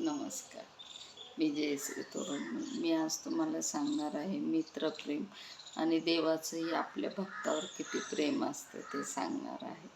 नमस्कार. मी जयश्री तोरण. मी आज तुम्हाला सांगणार आहे मित्रप्रेम आणि देवाचंही आपल्या भक्तावर किती प्रेम असतं ते सांगणार आहे.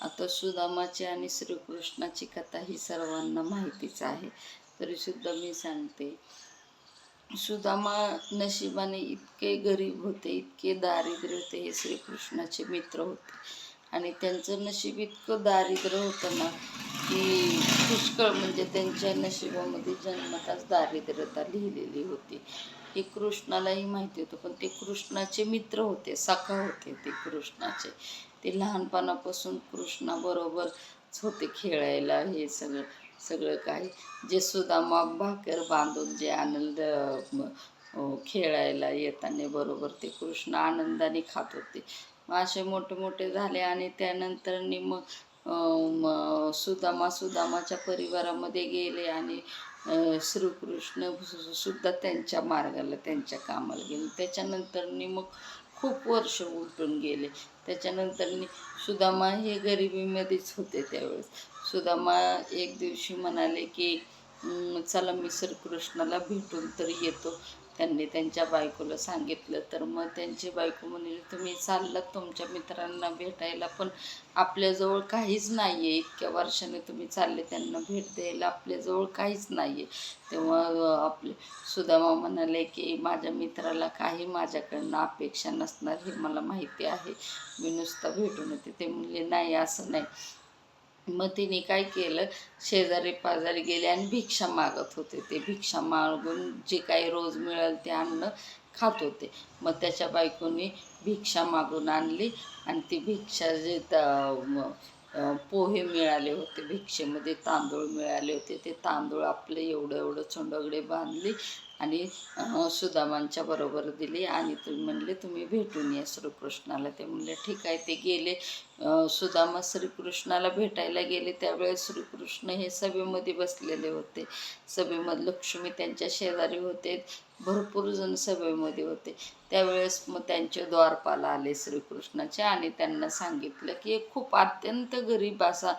आता सुदामाची आणि श्रीकृष्णाची कथा ही सर्वांना माहितीच आहे. तरीसुद्धा मी सांगते. सुदामा नशिबाने इतके गरीब होते इतके दारिद्र्य होते हे श्रीकृष्णाचे मित्र होते. आणि त्यांचं नशीब इतकं दारिद्र्य होतं ना की पुष्कळ म्हणजे त्यांच्या नशिबामध्ये जन्मताच दारिद्र्यता लिहिलेली होती. हे कृष्णालाही माहिती होतं पण ते कृष्णाचे मित्र होते सखा होते ते कृष्णाचे. ते लहानपणापासून कृष्णाबरोबरच होते खेळायला हे सगळं सगळं काही. जे सुदामा भाकर बांधून जे आनंद खेळायला येताना बरोबर ते कृष्ण आनंदाने खात होते. असे मोठे मोठे झाले आणि त्यानंतर मग सुदामा सुदामाच्या परिवारामध्ये गेले आणि श्रीकृष्ण सुद्धा त्यांच्या मार्गाला त्यांच्या कामाला गेले. त्याच्यानंतर मग खूप वर्ष उलटून गेले. त्याच्यानंतर सुदामा हे गरिबीमध्येच होते त्यावेळेस. सुदामा एक दिवशी म्हणाले की चला मी श्रीकृष्णाला भेटून तरी येतो. त्यांनी त्यांच्या बायकोला सांगितलं. तर मग त्यांची बायको म्हणली तुम्ही चाललात तुमच्या मित्रांना भेटायला पण आपल्याजवळ काहीच नाही आहे इतक्या वर्षाने तुम्ही चालले त्यांना भेट द्यायला आपल्याजवळ काहीच नाही आहे तेव्हा आपले सुदामा म्हणाले की माझ्या मित्राला काही माझ्याकडनं अपेक्षा नसणार हे मला माहिती आहे. मी नुसतं भेटून येते. ते म्हणले नाही असं नाही. मग तिने काय केलं? शेजारी पाजारी गेले आणि भिक्षा मागत होते. ते भिक्षा मागून जे काही रोज मिळेल ते अन्न खात होते. मग त्याच्या बायकोनी भिक्षा मागून आणली आणि ती भिक्षा जे पोहे मिळाले होते भिक्षेमध्ये तांदूळ मिळाले होते. ते तांदूळ आपले एवढं एवढं चोंडगडे बांधली. आणि सुदामांच्या बरोबर दिली आणि तुम्ही म्हणले तुम्ही भेटून या श्रीकृष्णाला. ते म्हणले ठीक आहे. ते गेले. सुदामा श्रीकृष्णाला भेटायला गेले. त्यावेळेस श्रीकृष्ण हे सभेमध्ये बसलेले होते. सभेमध्ये लक्ष्मी त्यांच्या शेजारी होते. भरपूर जण सभेमध्ये होते. त्यावेळेस मग त्यांचे द्वारपाला आले श्रीकृष्णाचे आणि त्यांना सांगितलं की एक खूप अत्यंत गरीब असा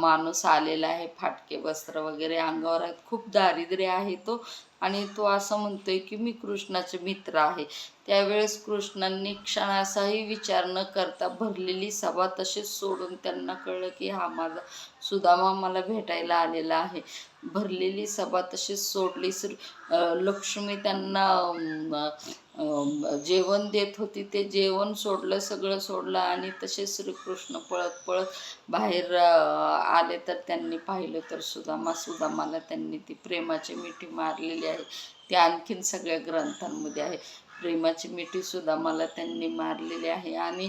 माणूस आलेला आहे. फाटके वस्त्र वगैरे अंगावर आहेत खूप दारिद्र्य आहे तो. आणि तो असं म्हणतोय की मी कृष्णाचे मित्र आहे. त्यावेळेस कृष्णांनी क्षणाचाही विचार न करता भरलेली सभा तशीच सोडून त्यांना कळलं की हा माझा सुदामा मला भेटायला आलेला आहे. भरलेली सभा तशीच सोडली. लक्ष्मी त्यांना जेवण देत होती ते जेवण सोडलं सगळं सोडलं आणि तसे श्रीकृष्ण पळत पळत बाहेर आले तर त्यांनी पाहिलं तर सुदामा सुदामाला त्यांनी ती प्रेमाची मिठी मारलेली आहे. ती आणखीन सगळ्या ग्रंथांमध्ये आहे. प्रेमाची मिठी सुदामाला त्यांनी मारलेली आहे आणि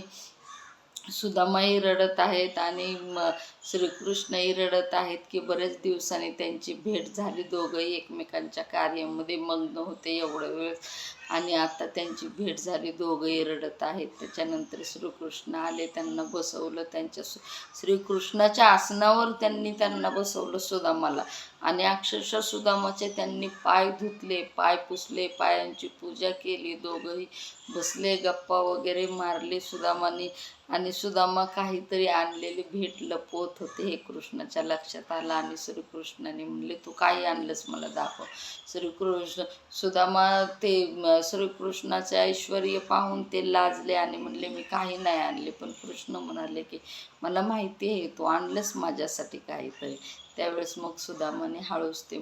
सुदामाही रडत आहेत आणि म- श्रीकृष्णही रडत आहेत की बरेच दिवसांनी त्यांची भेट झाली. दोघंही एकमेकांच्या कार्यामध्ये मग्न होते एवढं वेळ. आणि आता त्यांची भेट झाली. दोघंही रडत आहेत. त्याच्यानंतर श्रीकृष्ण आले. त्यांना बसवलं. त्यांच्या सु- श्रीकृष्णाच्या आसनावर त्यांनी त्यांना बसवलं सुदामाला. आणि अक्षरशः सुदामाचे त्यांनी पाय धुतले पाय पुसले पायांची पूजा केली. दोघंही बसले गप्पा वगैरे मारले सुदामाने. आणि सुदामा काहीतरी आणलेली भेट लपवत होते हे कृष्णाच्या लक्षात आलं. आणि श्रीकृष्णाने म्हणले तू काही आणलंस मला दाखव. श्रीकृष्ण सुदामा ते श्रीकृष्णाचे ऐश्वर्य पाहून ते लाजले आणि म्हणले मी काही नाही आणले. पण कृष्ण म्हणाले की मला माहिती आहे तू आणलंच माझ्यासाठी काहीतरी. त्यावेळेस मग सुदामाने हळूच ते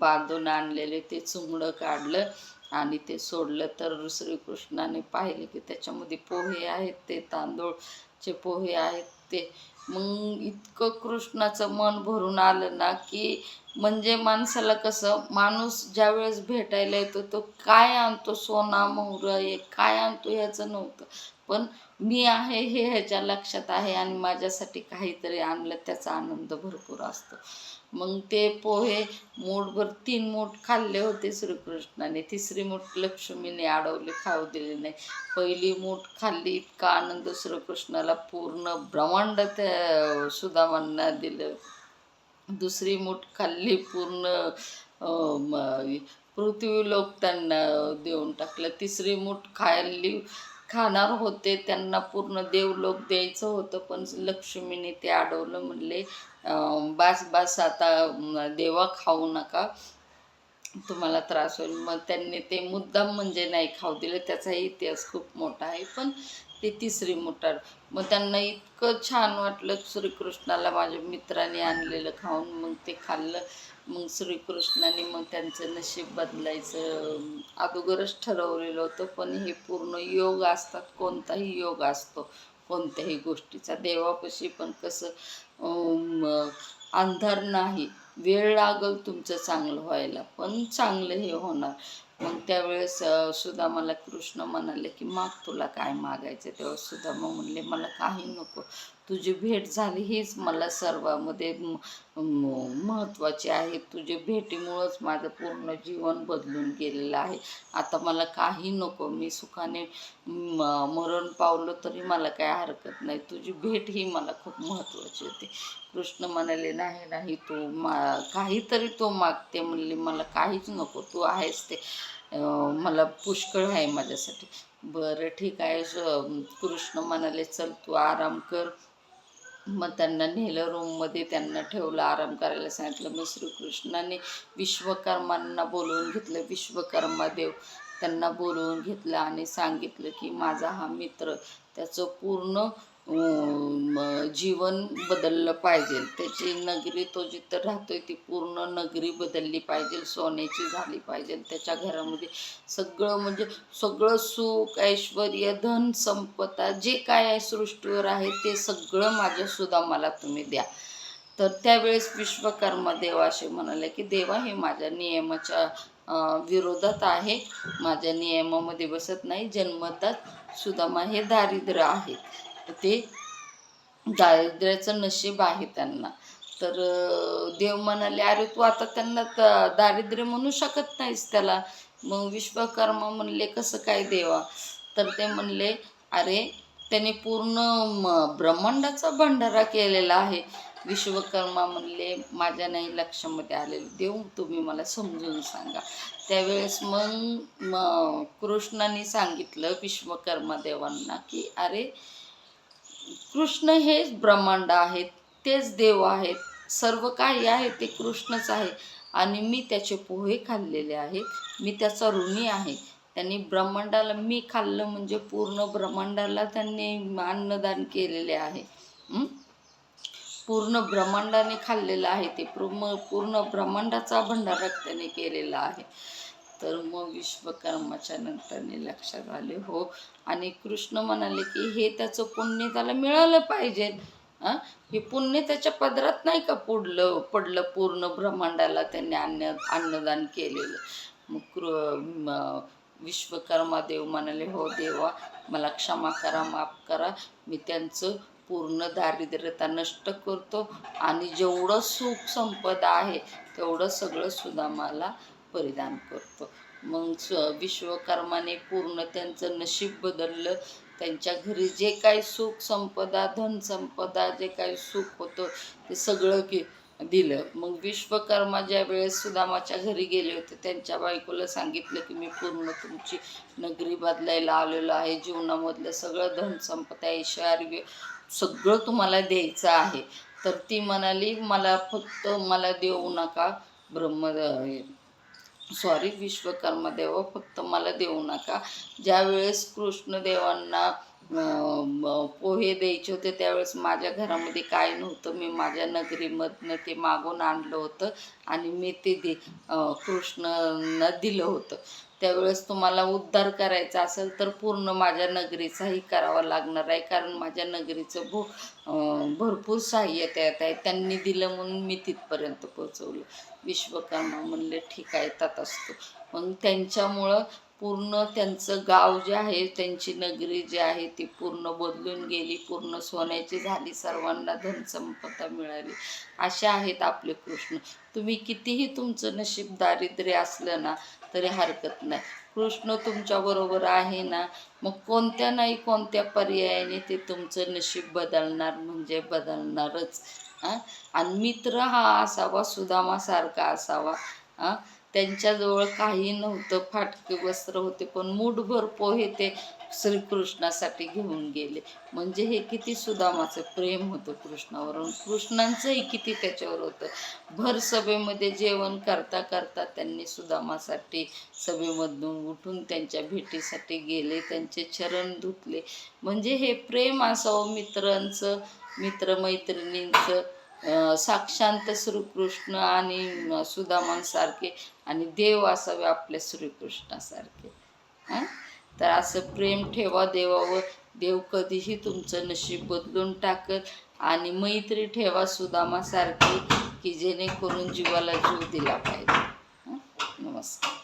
बांधून आणलेले ते चुंगडं काढलं आणि ते सोडलं. तर श्रीकृष्णाने पाहिले की त्याच्यामध्ये पोहे आहेत ते तांदूळचे पोहे आहेत ते. मग इतकं कृष्णाचं मन भरून आलं ना की म्हणजे माणसाला कसं माणूस ज्यावेळेस भेटायला येतो तो काय आणतो सोना मोहरं हे काय आणतो ह्याचं नव्हतं. पण मी आहे हे ह्याच्या लक्षात आहे आणि माझ्यासाठी काहीतरी आणलं त्याचा आनंद भरपूर असतो. मग ते पोहे मूठभर तीन मूठ खाल्ले होते श्रीकृष्णाने. तिसरी मूठ लक्ष्मीने अडवले खाऊ दिले नाही. पहिली मूठ खाल्ली इतका आनंद श्रीकृष्णाला पूर्ण ब्रह्मांड त्या सुदामांना दिलं. दुसरी मूठ खाल्ली पूर्ण पृथ्वीलोक पृथ्वी लोक त्यांना देऊन टाकलं. तिसरी मूठ खाल्ली खाणार होते त्यांना पूर्ण देवलोक द्यायचं होतं पण लक्ष्मीने ते अडवलं. म्हणले बास बास आता देवा खाऊ नका तुम्हाला त्रास होईल. मग त्यांनी ते मुद्दाम म्हणजे नाही खाऊ दिलं. त्याचाही इतिहास खूप मोठा आहे. पण ते तिसरी मोटार मग त्यांना इतकं छान वाटलं श्रीकृष्णाला माझ्या मित्राने आणलेलं खाऊन. मग ते खाल्लं. मग श्रीकृष्णाने मग त्यांचं नशीब बदलायचं. अगोदरच ठरवलेलं होतं पण हे पूर्ण योग असतात कोणताही योग असतो कोणत्याही गोष्टीचा. देवापाशी पण कसं अंधार नाही. वेळ लागल तुमचं चांगलं व्हायला पण चांगलं हे होणार. मग त्यावेळेस सुद्धा सुदामाला कृष्ण म्हणाले की माग तुला काय मागायचं तेव्हा सुदामा म्हणले मला काही नको. तुझी भेट झाली हीच मला सर्वामध्ये महत्त्वाची आहे. तुझ्या भेटीमुळंच माझं पूर्ण जीवन बदलून गेलेलं आहे. आता मला काही नको. मी सुखाने म- मरण पावलं तरी मला काय हरकत नाही. तुझी भेट ही मला खूप महत्त्वाची होती. कृष्ण म्हणाले नाही नाही तू मा काहीतरी तो मागते म्हणले मला काहीच नको. तू आहेस ते. मला पुष्कळ आहे माझ्यासाठी. बरं ठीक आहे. कृष्ण म्हणाले चल तू आराम कर. मग त्यांना नेलं रूममध्ये त्यांना ठेवलं आराम करायला सांगितलं मग श्रीकृष्णाने विश्वकर्मांना बोलवून घेतलं विश्वकर्मा देव. त्यांना बोलवून घेतलं आणि सांगितलं की माझा हा मित्र त्याचं पूर्ण जीवन बदललं पाहिजे. त्याची नगरी तो जिथं राहतोय ती पूर्ण नगरी बदलली पाहिजे सोन्याची झाली पाहिजे त्याच्या घरामध्ये सगळं म्हणजे सगळं सुख ऐश्वर धन संपदा जे काय आहे सृष्टीवर आहे ते सगळं माझ्या सुद्धा मला तुम्ही द्या. तर त्यावेळेस विश्वकर्मा देवा असे म्हणाले की देवा हे माझ्या नियमाच्या विरोधात आहे. माझ्या नियमामध्ये बसत नाही. जन्मतात सुदामा हे दारिद्र्य आहेत ते दारिद्र्याचं नशीब आहे त्यांना. तर देव म्हणाले अरे तू आता त्यांना त- दारिद्र्य म्हणू शकत नाहीस त्याला. मग विश्वकर्मा म्हणले कसं काय देवा? तर ते म्हणले अरे त्याने पूर्ण म- ब्रह्मांडाचा भंडारा केलेला आहे. विश्वकर्मा म्हणले माझ्या नाही लक्षामध्ये आलेले. देव तुम्ही मला समजून सांगा. त्यावेळेस मग म कृष्णाने सांगितलं विश्वकर्मा देवांना की अरे कृष्ण हेच ब्रह्मांड आहेत तेच देव आहेत सर्व काही आहे ते कृष्णच आहे. आणि मी त्याचे पोहे खाल्लेले आहेत मी त्याचा ऋणी आहे. त्यांनी ब्रह्मांडाला मी खाल्लं म्हणजे पूर्ण ब्रह्मांडाला त्यांनी अन्नदान केलेले आहे. पूर्ण ब्रह्मांडाने खाल्लेलं आहे ते पूर्ण पूर्ण ब्रह्मांडाचा भंडारा त्याने केलेला आहे. तर मग विश्वकर्माच्या नंतरने लक्षात आले हो. आणि कृष्ण म्हणाले की हे त्याचं पुण्य त्याला मिळालं पाहिजे. हे पुण्य त्याच्या पदरात नाही का पुढलं पडलं पूर्ण ब्रह्मांडाला त्यांनी अन्न अन्नदान केलेलं. मग कृ विश्वकर्मा देव म्हणाले हो देवा मला क्षमा करा माफ करा. मी त्यांचं पूर्ण दारिद्र्यता नष्ट करतो आणि जेवढं सुख संपदा आहे तेवढं सगळं सुद्धा मला परिधान करतो. मग स विश्वकर्माने पूर्ण त्यांचं नशीब बदललं. त्यांच्या घरी जे काही सुख संपदा धनसंपदा जे काही सुख होतं ते सगळं की दिलं. मग विश्वकर्मा ज्या वेळेस सुदामाच्या घरी गेले होते त्यांच्या बायकोला सांगितलं की मी पूर्ण तुमची नगरी बदलायला आलेलो आहे. जीवनामधलं सगळं धनसंपदा ऐश्वर्य सगळं तुम्हाला द्यायचं आहे. तर ती म्हणाली मला फक्त मला देऊ नका ब्रह्म सॉरी विश्वकर्मदेव फक्त मला देऊ नका. ज्यावेळेस कृष्णदेवांना पोहे द्यायचे होते त्यावेळेस माझ्या घरामध्ये काय नव्हतं. मी माझ्या नगरीमधनं ते मागून आणलं होतं आणि मी ते दे कृष्णनं कृष्णांना दिलं होतं. त्यावेळेस तुम्हाला उद्धार करायचा असेल तर पूर्ण माझ्या नगरीचाही करावा लागणार आहे. कारण माझ्या नगरीचं भू भरपूर सहाय्य त्यात आहे. त्यांनी दिलं म्हणून मी तिथपर्यंत पोहोचवलं. विश्वकर्मा म्हणले ठीक आहे तात असतो मग त्यांच्यामुळं पूर्ण त्यांचं गाव जे आहे त्यांची नगरी जी आहे ती पूर्ण बदलून गेली पूर्ण सोन्याची झाली सर्वांना धनसंपदा मिळाली. असे आहेत आपले कृष्ण. तुम्ही कितीही तुमचं नशीब दारिद्र्य असलं ना तरी हरकत नाही. कृष्ण तुमच्याबरोबर आहे ना मग कोणत्या नाही कोणत्या पर्यायाने ते तुमचं नशीब बदलणार म्हणजे बदलणारच. हां आणि मित्र हा असावा सुदामासारखा असावा. हां त्यांच्याजवळ काही नव्हतं. फाटके वस्त्र होते पण मूठभर पोहे ते श्रीकृष्णासाठी घेऊन गेले. म्हणजे हे किती सुदामाचं प्रेम होतं कृष्णावरून. कृष्णांचंही किती त्याच्यावर होतं. भर सभेमध्ये जेवण करता करता त्यांनी सुदामासाठी सभेमधून उठून त्यांच्या भेटीसाठी गेले त्यांचे चरण धुतले. म्हणजे हे प्रेम असावं मित्रांचं मित्रमैत्रिणींचं. साक्षांत श्रीकृष्ण आणि सुदामांसारखे आणि देव असावे आपल्या श्रीकृष्णासारखे. हां? तर असं प्रेम ठेवा देवावर. देव कधीही तुमचं नशीब बदलून टाकत आणि मैत्री ठेवा सुदामासारखी की जेणेकरून जीवाला जीव दिला पाहिजे. नमस्कार.